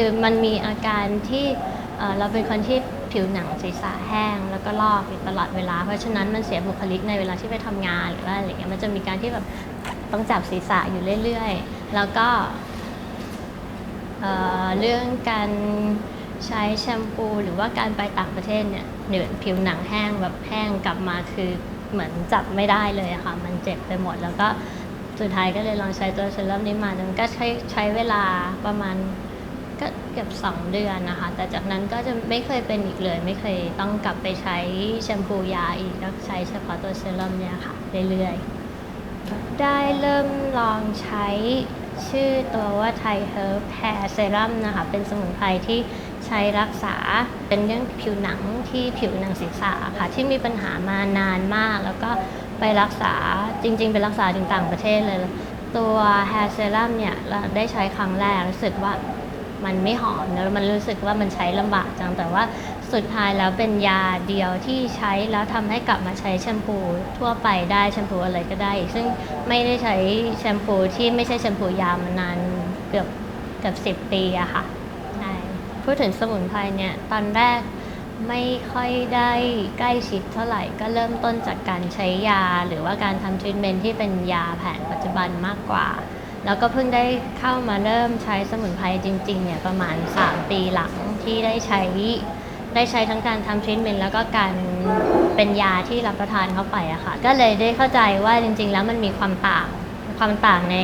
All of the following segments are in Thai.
คือมันมีอาการที่เราเป็นคนที่ผิวหนังศีรษะแห้ง แล้วก็ลอกอยู่ตลอดเวลา เพราะฉะนั้นมันเสียบุคลิกในเวลาที่ไปทำงานหรือว่าอะไรเงี้ยมันจะมีการที่แบบต้องจับศีรษะอยู่เรื่อยๆ แล้วก็เอ่อเรื่องการใช้แชมพูหรือว่าการไปต่างประเทศเนี่ยเหนือผิวหนังแห้งแบบแห้งกลับมาคือเหมือนจับไม่ได้เลยค่ะ มันเจ็บไปหมดแล้วก็สุดท้ายก็เลยลองใช้ตัวเซรั่มนี้มามันก็ใช้ใช้เวลาประมาณ ก็เกือบสองเดือนนะคะ แต่จากนั้นก็จะไม่เคยเป็นอีกเลย ไม่เคยต้องกลับไปใช้แชมพูยาอีกแล้วใช้เฉพาะตัวเซรั่มเนี่ยค่ะ เรื่อยๆ ได้เริ่มลองใช้ชื่อตัวว่าไทเฮิร์บแฮร์เซรั่มนะคะ เป็นสมุนไพรที่ใช้รักษาเป็นเรื่องผิวหนังที่ผิวหนังศีรษะค่ะ ที่มีปัญหามานานมาก แล้วก็ไปรักษาจริง ๆ ไปรักษาถึงต่างประเทศเลย ตัวแฮร์เซรั่มเนี่ย เราได้ใช้ครั้งแรกรู้สึกว่า มันไม่หอมแล้วมันรู้สึกว่ามันใช้ลำบากจังแต่ว่าสุดท้ายแล้วเป็นยาเดียวที่ใช้แล้วทำให้กลับมาใช้แชมพูทั่วไปได้แชมพูอะไรก็ได้ ซึ่งไม่ได้ใช้แชมพูที่ไม่ใช่แชมพูยามานานเกือบเกือบสิบปีอะค่ะใช่พูดถึงสมุนไพรเนี่ยตอนแรกไม่ค่อยได้ใกล้ชิดเท่าไหร่ก็เริ่มต้นจากการใช้ยา หรือว่าการทำทรีทเมนที่เป็นยาแผนปัจจุบันมากกว่า แล้วก็เพิ่งได้เข้ามาเริ่มใช้สมุนไพรจริงๆเนี่ยประมาณ 3 ปีหลังที่ได้ใช้ได้ใช้ทั้งการทำทรีทเมนต์แล้วก็การเป็นยาที่รับประทานเข้าไปอะค่ะ ก็เลยได้เข้าใจว่าจริง ๆ แล้วมันมีความต่างความต่างใน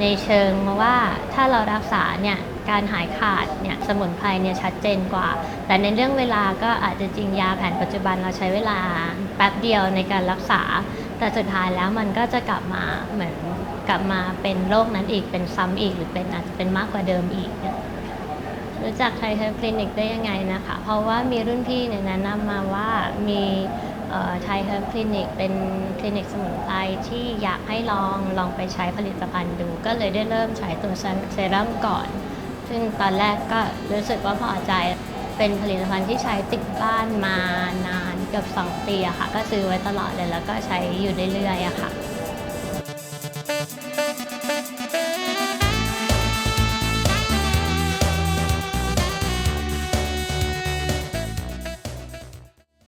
ในเชิงว่าถ้าเรารักษาเนี่ยการหายขาดเนี่ยสมุนไพรเนี่ยชัดเจนกว่า แต่ในเรื่องเวลาก็อาจจะจริงยาแผนปัจจุบันเราใช้เวลาแป๊บเดียวในการรักษา แต่สุดท้ายแล้วมันก็จะกลับมาเหมือนกลับมาเป็นโรคนั้นอีกเป็นซ้ำอีกหรือเป็นอาจจะเป็นมากกว่าเดิมอีกเนี่ยรู้จักไทยเฮอร์คลินิกได้ยังไงนะคะ เพราะว่ามีรุ่นพี่เนี่ยแนะนำมาว่ามีไทยเฮอร์คลินิกเป็นคลินิกสมุนไพรที่อยากให้ลองลองไปใช้ผลิตภัณฑ์ดู ก็เลยได้เริ่มใช้ตัวเซรั่มก่อน ซึ่งตอนแรกก็รู้สึกว่าพอใจ เป็นผลิตภัณฑ์ที่ใช้ติดบ้านมานานเกือบ2ปีอะค่ะ ก็ซื้อไว้ตลอดเลยแล้วก็ใช้อยู่เรื่อยๆอะค่ะ